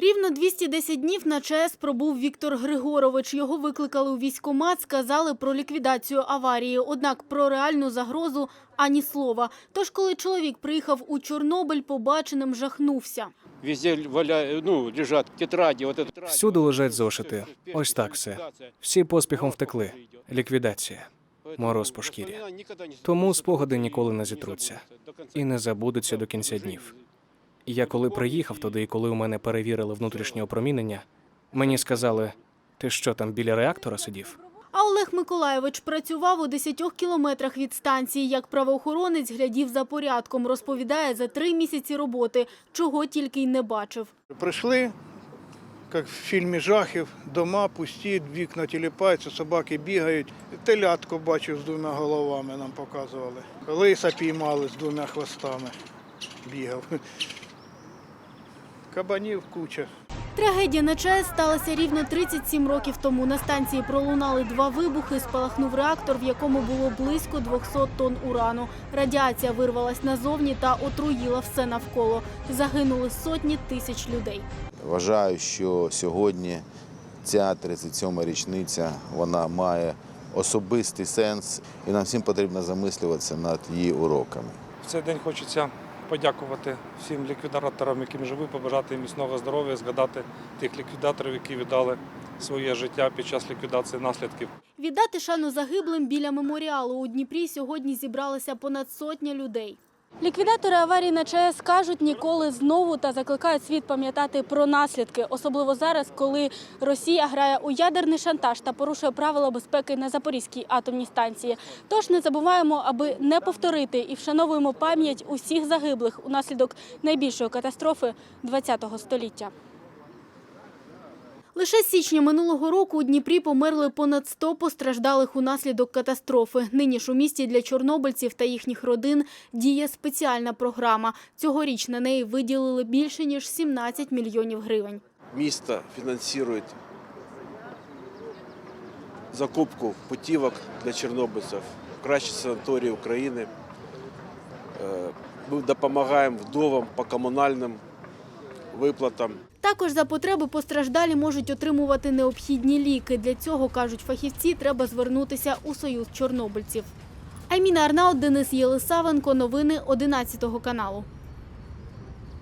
Рівно 210 днів на ЧАЕС пробув Віктор Григорович. Його викликали у військкомат, сказали про ліквідацію аварії. Однак про реальну загрозу ані слова. Тож, коли чоловік приїхав у Чорнобиль, побаченим жахнувся. Везде валя... ну, лежат тетради. Вот это... Всюди лежать зошити. Ось так все. Всі поспіхом втекли. Ліквідація. Мороз по шкірі. Тому спогади ніколи не зітруться і не забудуться до кінця днів. Я коли приїхав туди, і коли у мене перевірили внутрішнє опромінення, мені сказали: ти що там біля реактора сидів? А Олег Миколаєвич працював у 10 кілометрах від станції. Як правоохоронець глядів за порядком. Розповідає, за три місяці роботи, чого тільки й не бачив. Прийшли, як в фільмі жахів, дома пусті, вікна тіліпаються, собаки бігають. Телятко бачив з двома головами, нам показували. Лиса піймали з двома хвостами. Бігав. Кабанів куча. Трагедія на ЧАЕС сталася рівно 37 років тому. На станції пролунали два вибухи, спалахнув реактор, в якому було близько 200 тонн урану. Радіація вирвалась назовні та отруїла все навколо. Загинули сотні тисяч людей. Вважаю, що сьогодні ця 37-ма річниця вона має особистий сенс, і нам всім потрібно замислюватися над її уроками. В цей день хочеться подякувати всім ліквідаторам, яким живу, побажати їм міцного здоров'я, згадати тих ліквідаторів, які віддали своє життя під час ліквідації наслідків. Віддати шану загиблим біля меморіалу у Дніпрі сьогодні зібралися понад сотня людей. Ліквідатори аварії на ЧАЕС кажуть ніколи знову та закликають світ пам'ятати про наслідки, особливо зараз, коли Росія грає у ядерний шантаж та порушує правила безпеки на Запорізькій атомній станції. Тож не забуваємо, аби не повторити і вшановуємо пам'ять усіх загиблих унаслідок найбільшої катастрофи ХХ століття. Лише з січня минулого року у Дніпрі померли понад 100 постраждалих унаслідок катастрофи. Нині ж у місті для чорнобильців та їхніх родин діє спеціальна програма. Цьогоріч на неї виділили більше ніж 17 мільйонів гривень. Место финансирует закупку путівок для чорнобильців в кращі санаторії України. Е, Ми допомагаємо вдовам по комунальним виплатам. Також за потреби постраждалі можуть отримувати необхідні ліки. Для цього, кажуть фахівці, треба звернутися у Союз чорнобильців. Айміна Арнаут, Денис Єлисавенко. Новини 11 каналу.